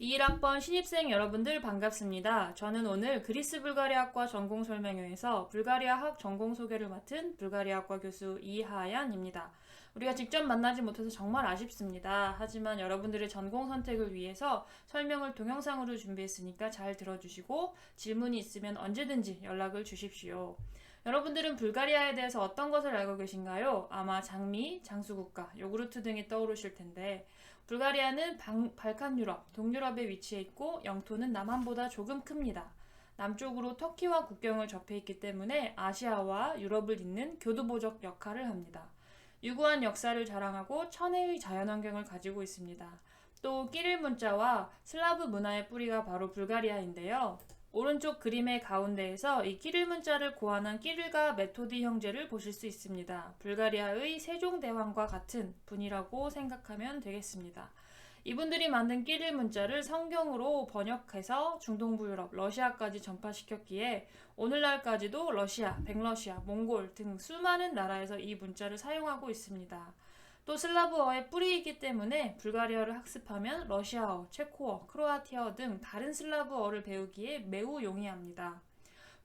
21학번 신입생 여러분들 반갑습니다. 저는 오늘 그리스 불가리아학과 전공 설명회에서 불가리아학 전공 소개를 맡은 불가리아학과 교수 이하얀입니다. 우리가 직접 만나지 못해서 정말 아쉽습니다. 하지만 여러분들의 전공 선택을 위해서 설명을 동영상으로 준비했으니까 잘 들어주시고 질문이 있으면 언제든지 연락을 주십시오. 여러분들은 불가리아에 대해서 어떤 것을 알고 계신가요? 아마 장미, 장수국가, 요구르트 등이 떠오르실 텐데 불가리아는 방- 발칸 유럽, 동유럽에 위치해 있고 영토는 남한보다 조금 큽니다. 남쪽으로 터키와 국경을 접해 있기 때문에 아시아와 유럽을 잇는 교두보적 역할을 합니다. 유구한 역사를 자랑하고 천혜의 자연환경을 가지고 있습니다. 또 끼릴 문자와 슬라브 문화의 뿌리가 바로 불가리아인데요. 오른쪽 그림의 가운데에서 이 끼릴 문자를 고안한 끼릴과 메토디 형제를 보실 수 있습니다. 불가리아의 세종대왕과 같은 분이라고 생각하면 되겠습니다. 이분들이 만든 끼릴 문자를 성경으로 번역해서 중동부 유럽, 러시아까지 전파시켰기에 오늘날까지도 러시아, 백러시아, 몽골 등 수많은 나라에서 이 문자를 사용하고 있습니다. 또 슬라브어의 뿌리이기 때문에 불가리아를 학습하면 러시아어, 체코어, 크로아티아어 등 다른 슬라브어를 배우기에 매우 용이합니다.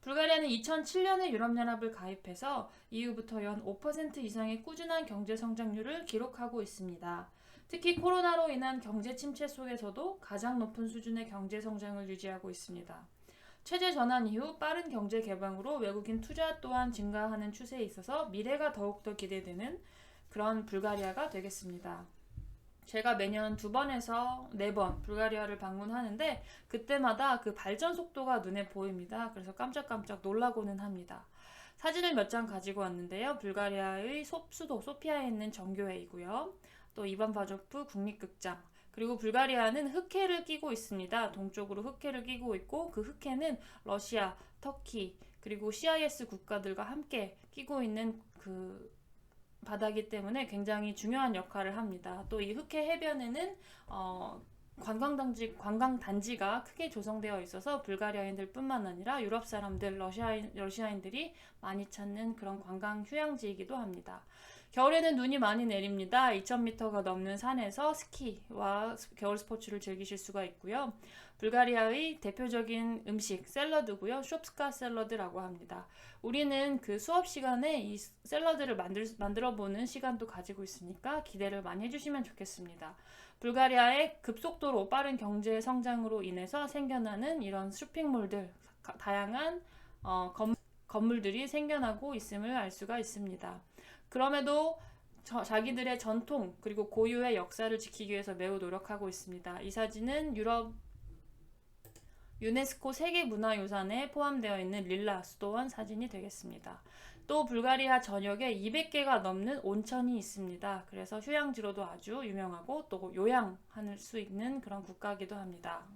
불가리아는 2007년에 유럽연합을 가입해서 이후부터 연 5% 이상의 꾸준한 경제 성장률을 기록하고 있습니다. 특히 코로나로 인한 경제 침체 속에서도 가장 높은 수준의 경제 성장을 유지하고 있습니다. 체제 전환 이후 빠른 경제 개방으로 외국인 투자 또한 증가하는 추세에 있어서 미래가 더욱더 기대되는 그런 불가리아가 되겠습니다. 제가 매년 두 번에서 네 번 불가리아를 방문하는데 그때마다 그 발전 속도가 눈에 보입니다. 그래서 깜짝깜짝 놀라고는 합니다. 사진을 몇 장 가지고 왔는데요. 불가리아의 소- 수도 소피아에 있는 정교회이고요. 또 이반 바조프 국립극장 그리고 불가리아는 흑해를 끼고 있습니다. 동쪽으로 흑해를 끼고 있고 그 흑해는 러시아, 터키 그리고 CIS 국가들과 함께 끼고 있는 그 바다기 때문에 굉장히 중요한 역할을 합니다. 또 이 흑해 해변에는 어, 관광단지, 관광단지가 크게 조성되어 있어서 불가리아인들 뿐만 아니라 유럽 사람들, 러시아인, 러시아인들이 많이 찾는 그런 관광 휴양지이기도 합니다. 겨울에는 눈이 많이 내립니다. 2,000m가 넘는 산에서 스키와 겨울 스포츠를 즐기실 수가 있고요. 불가리아의 대표적인 음식 샐러드고요. 쇼프스카 샐러드라고 합니다. 우리는 그 수업 시간에 이 샐러드를 만들, 만들어 보는 시간도 가지고 있으니까 기대를 많이 해주시면 좋겠습니다. 불가리아의 급속도로 빠른 경제 성장으로 인해서 생겨나는 이런 쇼핑몰들, 가- 다양한 어, 건, 건물들이 생겨나고 있음을 알 수가 있습니다. 그럼에도 저- 자기들의 전통 그리고 고유의 역사를 지키기 위해서 매우 노력하고 있습니다. 이 사진은 유럽 유네스코 세계문화유산에 포함되어 있는 릴라 수도원 사진이 되겠습니다. 또 불가리아 전역에 200개가 넘는 온천이 있습니다. 그래서 휴양지로도 아주 유명하고 또 요양할 수 있는 그런 국가이기도 합니다.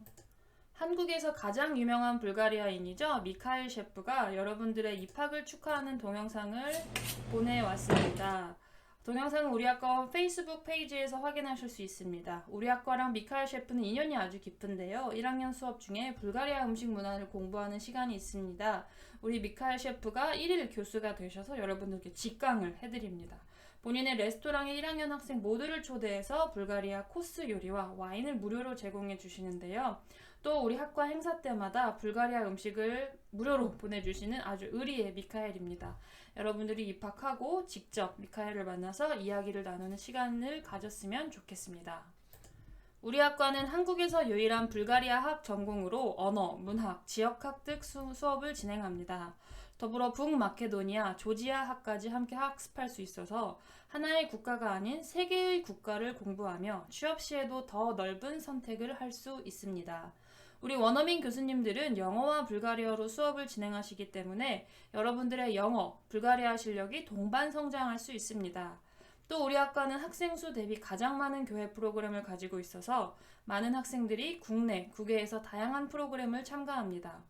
한국에서 가장 유명한 불가리아인이죠. 미카엘 셰프가 여러분들의 입학을 축하하는 동영상을 보내왔습니다. 동영상은 우리 학과 페이스북 페이지에서 확인하실 수 있습니다. 우리 학과랑 미카엘 셰프는 인연이 아주 깊은데요. 1학년 수업 중에 불가리아 음식 문화를 공부하는 시간이 있습니다. 우리 미카엘 셰프가 1일 교수가 되셔서 여러분들께 직강을 해드립니다. 본인의 레스토랑에 1학년 학생 모두를 초대해서 불가리아 코스 요리와 와인을 무료로 제공해 주시는데요. 또 우리 학과 행사 때마다 불가리아 음식을 무료로 보내주시는 아주 의리의 미카엘입니다. 여러분들이 입학하고 직접 미카엘을 만나서 이야기를 나누는 시간을 가졌으면 좋겠습니다. 우리 학과는 한국에서 유일한 불가리아 학 전공으로 언어, 문학, 지역학 등 수, 수업을 진행합니다. 더불어 북마케도니아, 조지아 학까지 함께 학습할 수 있어서 하나의 국가가 아닌 세 개의 국가를 공부하며 취업 시에도 더 넓은 선택을 할 수 있습니다. 우리 원어민 교수님들은 영어와 불가리아로 수업을 진행하시기 때문에 여러분들의 영어, 불가리아 실력이 동반 성장할 수 있습니다. 또 우리 학과는 학생 수 대비 가장 많은 교회 프로그램을 가지고 있어서 많은 학생들이 국내, 국외에서 다양한 프로그램을 참가합니다.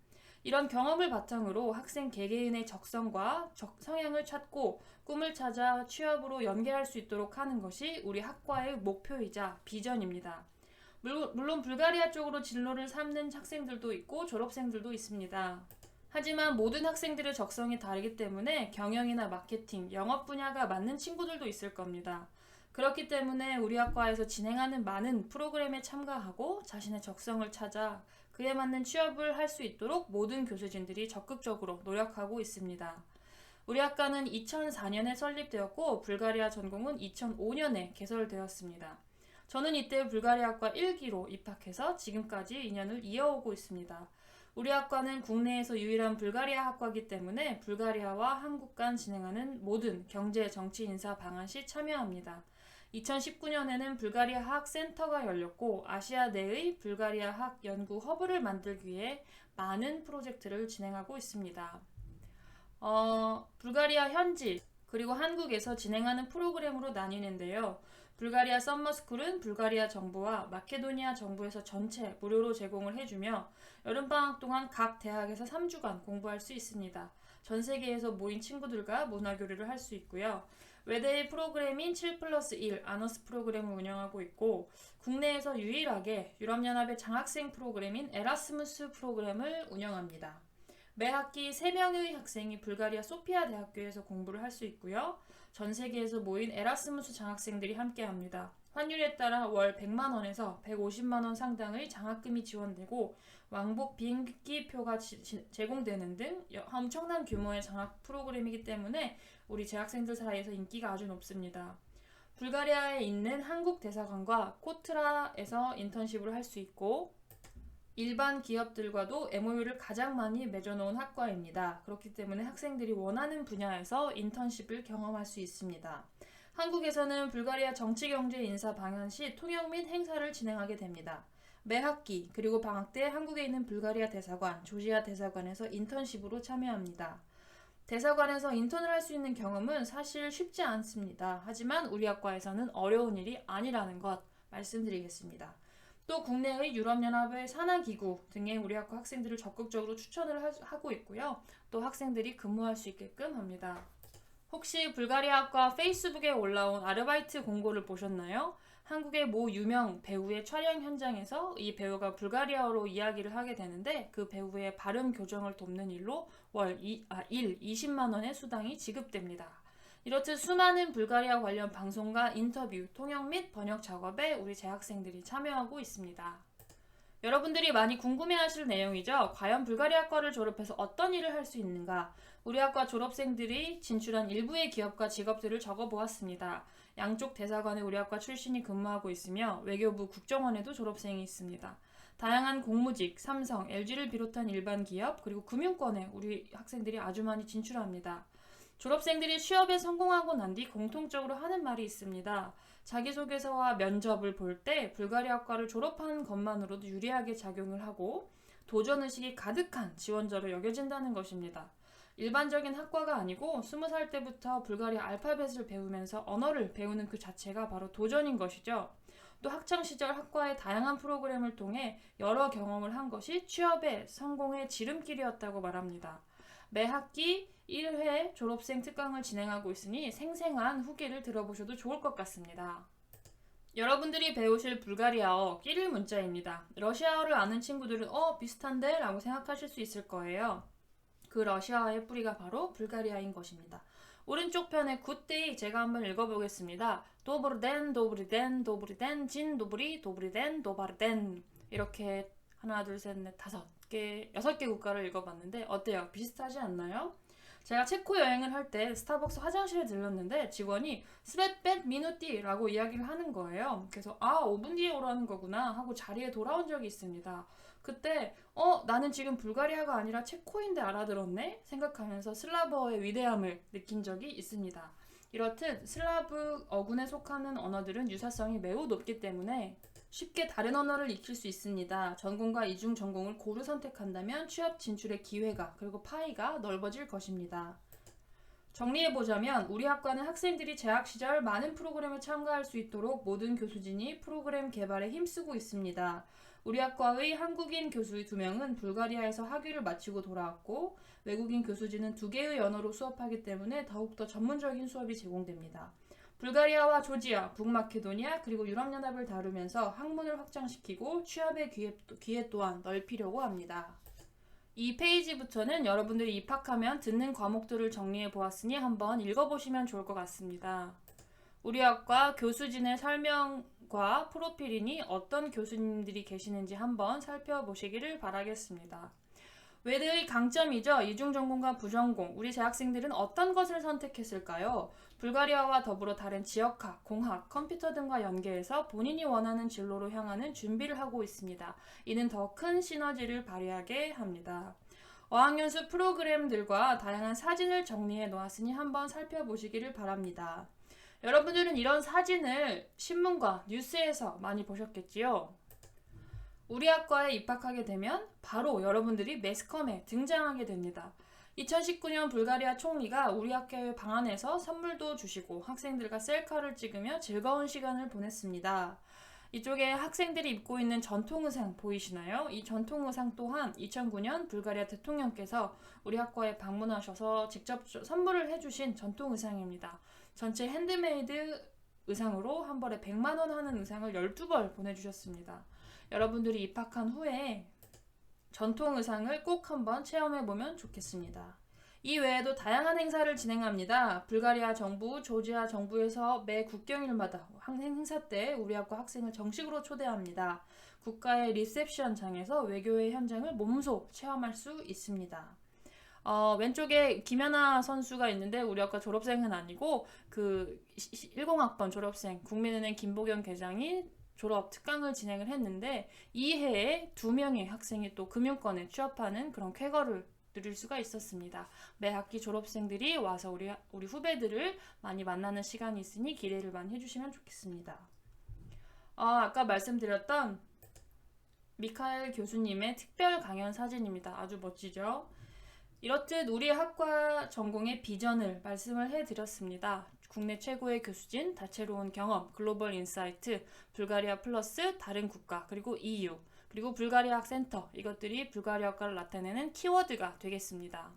이런 경험을 바탕으로 학생 개개인의 적성과 적- 성향을 찾고 꿈을 찾아 취업으로 연계할 수 있도록 하는 것이 우리 학과의 목표이자 비전입니다. 물- 물론 불가리아 쪽으로 진로를 삼는 학생들도 있고 졸업생들도 있습니다. 하지만 모든 학생들의 적성이 다르기 때문에 경영이나 마케팅, 영업 분야가 맞는 친구들도 있을 겁니다. 그렇기 때문에 우리 학과에서 진행하는 많은 프로그램에 참가하고 자신의 적성을 찾아 그에 맞는 취업을 할 수 있도록 모든 교수진들이 적극적으로 노력하고 있습니다. 우리 학과는 2004년에 설립되었고 불가리아 전공은 2005년에 개설되었습니다. 저는 이때 불가리아과 1기로 입학해서 지금까지 2년을 이어오고 있습니다. 우리 학과는 국내에서 유일한 불가리아 학과이기 때문에 불가리아와 한국 간 진행하는 모든 경제, 정치, 인사 방안 시 참여합니다. 2019년에는 불가리아 학 센터가 열렸고 아시아 내의 불가리아 학 연구 허브를 만들기 위해 많은 프로젝트를 진행하고 있습니다. 어, 불가리아 현지 그리고 한국에서 진행하는 프로그램으로 나뉘는데요. 불가리아 썸머스쿨은 불가리아 정부와 마케도니아 정부에서 전체 무료로 제공을 해주며 여름방학 동안 각 대학에서 3주간 공부할 수 있습니다. 전 세계에서 모인 친구들과 문화 교류를 할 수 있고요. 외대의 프로그램인 7 플러스 1 아너스 프로그램을 운영하고 있고 국내에서 유일하게 유럽연합의 장학생 프로그램인 에라스무스 프로그램을 운영합니다. 매 학기 3명의 학생이 불가리아 소피아 대학교에서 공부를 할 수 있고요. 전 세계에서 모인 에라스무스 장학생들이 함께 합니다. 환율에 따라 월 100만 원에서 150만 원 상당의 장학금이 지원되고 왕복 비행기 표가 지- 지- 제공되는 등 여- 엄청난 규모의 장학 프로그램이기 때문에 우리 재학생들 사이에서 인기가 아주 높습니다. 불가리아에 있는 한국 대사관과 코트라에서 인턴십을 할 수 있고 일반 기업들과도 MOU를 가장 많이 맺어놓은 학과입니다. 그렇기 때문에 학생들이 원하는 분야에서 인턴십을 경험할 수 있습니다. 한국에서는 불가리아 정치, 경제, 인사 방한 시 통역 및 행사를 진행하게 됩니다. 매 학기 그리고 방학 때 한국에 있는 불가리아 대사관, 조지아 대사관에서 인턴십으로 참여합니다. 대사관에서 인턴을 할 수 있는 경험은 사실 쉽지 않습니다. 하지만 우리 학과에서는 어려운 일이 아니라는 것 말씀드리겠습니다. 또 국내의 유럽연합의 산하기구 등의 우리 학과 학생들을 적극적으로 추천을 하- 하고 있고요. 또 학생들이 근무할 수 있게끔 합니다. 혹시 불가리아 학과 페이스북에 올라온 아르바이트 공고를 보셨나요? 한국의 모 유명 배우의 촬영 현장에서 이 배우가 불가리아어로 이야기를 하게 되는데 그 배우의 발음 교정을 돕는 일로 월 이, 아, 일 20만 원의 수당이 지급됩니다. 이렇듯 수많은 불가리아 관련 방송과 인터뷰, 통역 및 번역 작업에 우리 재학생들이 참여하고 있습니다. 여러분들이 많이 궁금해하실 내용이죠. 과연 불가리아과를 졸업해서 어떤 일을 할 수 있는가? 우리 학과 졸업생들이 진출한 일부의 기업과 직업들을 적어보았습니다. 양쪽 대사관에 우리 학과 출신이 근무하고 있으며 외교부 국정원에도 졸업생이 있습니다. 다양한 공무직, 삼성, LG를 비롯한 일반 기업, 그리고 금융권에 우리 학생들이 아주 많이 진출합니다. 졸업생들이 취업에 성공하고 난 뒤 공통적으로 하는 말이 있습니다. 자기소개서와 면접을 볼 때 불가리아과를 졸업한 것만으로도 유리하게 작용을 하고 도전의식이 가득한 지원자로 여겨진다는 것입니다. 일반적인 학과가 아니고 스무 살 때부터 불가리아 알파벳을 배우면서 언어를 배우는 그 자체가 바로 도전인 것이죠. 또 학창 시절 학과의 다양한 프로그램을 통해 여러 경험을 한 것이 취업의 성공의 지름길이었다고 말합니다. 매 학기 1회 졸업생 특강을 진행하고 있으니 생생한 후기를 들어보셔도 좋을 것 같습니다. 여러분들이 배우실 불가리아어 끼릴 문자입니다. 러시아어를 아는 친구들은 어 비슷한데? 라고 생각하실 수 있을 거예요. 그 러시아어의 뿌리가 바로 불가리아인 것입니다. 오른쪽 편의 굿데이 제가 한번 읽어보겠습니다. 도브르덴 도브리덴 도브리덴 진 도브리 도브리덴 도바르덴 이렇게 하나 둘 셋 넷 다섯 개 여섯 개 국가를 읽어봤는데 어때요? 비슷하지 않나요? 제가 체코 여행을 할 때 스타벅스 화장실에 들렀는데 직원이 스베벳 미누띠라고 이야기를 하는 거예요. 그래서 아 5분 뒤에 오라는 거구나 하고 자리에 돌아온 적이 있습니다. 그때 어 나는 지금 불가리아가 아니라 체코인데 알아들었네 생각하면서 슬라브어의 위대함을 느낀 적이 있습니다. 이렇듯 슬라브 어군에 속하는 언어들은 유사성이 매우 높기 때문에 쉽게 다른 언어를 익힐 수 있습니다. 전공과 이중 전공을 고루 선택한다면 취업 진출의 기회가 그리고 파이가 넓어질 것입니다. 정리해보자면 우리 학과는 학생들이 재학 시절 많은 프로그램에 참가할 수 있도록 모든 교수진이 프로그램 개발에 힘쓰고 있습니다. 우리 학과의 한국인 교수 2명은 불가리아에서 학위를 마치고 돌아왔고 외국인 교수진은 두 개의 언어로 수업하기 때문에 더욱더 전문적인 수업이 제공됩니다. 불가리아와 조지아, 북마케도니아 그리고 유럽연합을 다루면서 학문을 확장시키고 취업의 기회, 기회 또한 넓히려고 합니다. 이 페이지부터는 여러분들이 입학하면 듣는 과목들을 정리해 보았으니 한번 읽어보시면 좋을 것 같습니다. 우리 학과 교수진의 설명 과 프로필이니 어떤 교수님들이 계시는지 한번 살펴보시기를 바라겠습니다. 외대의 강점이죠. 이중 전공과 부전공. 우리 재학생들은 어떤 것을 선택했을까요? 불가리아와 더불어 다른 지역학, 공학, 컴퓨터 등과 연계해서 본인이 원하는 진로로 향하는 준비를 하고 있습니다. 이는 더 큰 시너지를 발휘하게 합니다. 어학연수 프로그램들과 다양한 사진을 정리해 놓았으니 한번 살펴보시기를 바랍니다. 여러분들은 이런 사진을 신문과 뉴스에서 많이 보셨겠지요? 우리 학과에 입학하게 되면 바로 여러분들이 매스컴에 등장하게 됩니다. 2019년 불가리아 총리가 우리 학교의 방 안에서 선물도 주시고 학생들과 셀카를 찍으며 즐거운 시간을 보냈습니다. 이쪽에 학생들이 입고 있는 전통 의상 보이시나요? 이 전통 의상 또한 2009년 불가리아 대통령께서 우리 학과에 방문하셔서 직접 선물을 해주신 전통 의상입니다. 전체 핸드메이드 의상으로 한 벌에 100만 원 하는 의상을 12벌 보내주셨습니다. 여러분들이 입학한 후에 전통 의상을 꼭 한번 체험해 보면 좋겠습니다. 이 외에도 다양한 행사를 진행합니다. 불가리아 정부, 조지아 정부에서 매 국경일마다 행사 때 우리 학과 학생을 정식으로 초대합니다. 국가의 리셉션장에서 외교의 현장을 몸소 체험할 수 있습니다. 어, 왼쪽에 김연아 선수가 있는데 우리 학과 졸업생은 아니고 그 10학번 졸업생 국민은행 김보경 계장이 졸업 특강을 진행을 했는데 이 해에 두 명의 학생이 또 금융권에 취업하는 그런 쾌거를 누릴 수가 있었습니다. 매 학기 졸업생들이 와서 우리 우리 후배들을 많이 만나는 시간이 있으니 기대를 많이 해주시면 좋겠습니다. 어, 아까 말씀드렸던 미카엘 교수님의 특별 강연 사진입니다. 아주 멋지죠? 이렇듯 우리 학과 전공의 비전을 말씀을 해드렸습니다. 국내 최고의 교수진, 다채로운 경험, 글로벌 인사이트, 불가리아 플러스 다른 국가, 그리고 EU, 그리고 불가리아 학 센터 이것들이 불가리아 학과를 나타내는 키워드가 되겠습니다.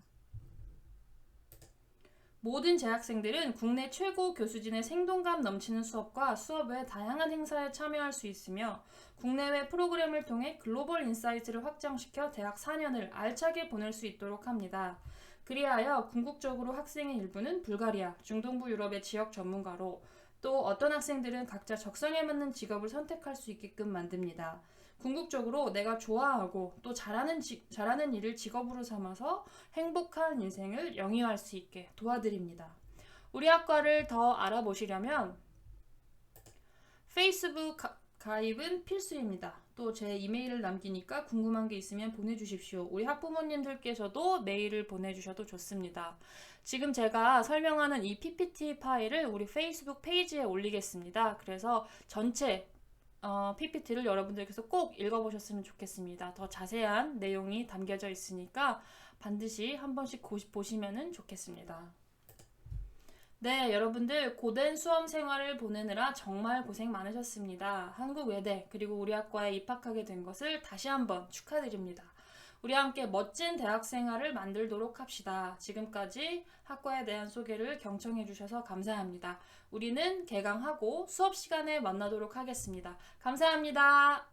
모든 재학생들은 국내 최고 교수진의 생동감 넘치는 수업과 수업 외 다양한 행사에 참여할 수 있으며 국내외 프로그램을 통해 글로벌 인사이트를 확장시켜 대학 4년을 알차게 보낼 수 있도록 합니다. 그리하여 궁극적으로 학생의 일부는 불가리아, 중동부 유럽의 지역 전문가로 또 어떤 학생들은 각자 적성에 맞는 직업을 선택할 수 있게끔 만듭니다. 궁극적으로 내가 좋아하고 또 잘하는, 지, 잘하는 일을 직업으로 삼아서 행복한 인생을 영위할 수 있게 도와드립니다. 우리 학과를 더 알아보시려면 페이스북 가, 가입은 필수입니다. 또 제 이메일을 남기니까 궁금한 게 있으면 보내주십시오. 우리 학부모님들께서도 메일을 보내주셔도 좋습니다. 지금 제가 설명하는 이 PPT 파일을 우리 페이스북 페이지에 올리겠습니다. 그래서 전체 어, PPT를 여러분들께서 꼭 읽어보셨으면 좋겠습니다. 더 자세한 내용이 담겨져 있으니까 반드시 한 번씩 보시면 좋겠습니다. 네, 여러분들 고된 수험 생활을 보내느라 정말 고생 많으셨습니다. 한국 외대 그리고 우리 학과에 입학하게 된 것을 다시 한번 축하드립니다. 우리 함께 멋진 대학 생활을 만들도록 합시다. 지금까지 학과에 대한 소개를 경청해 주셔서 감사합니다. 우리는 개강하고 수업 시간에 만나도록 하겠습니다. 감사합니다.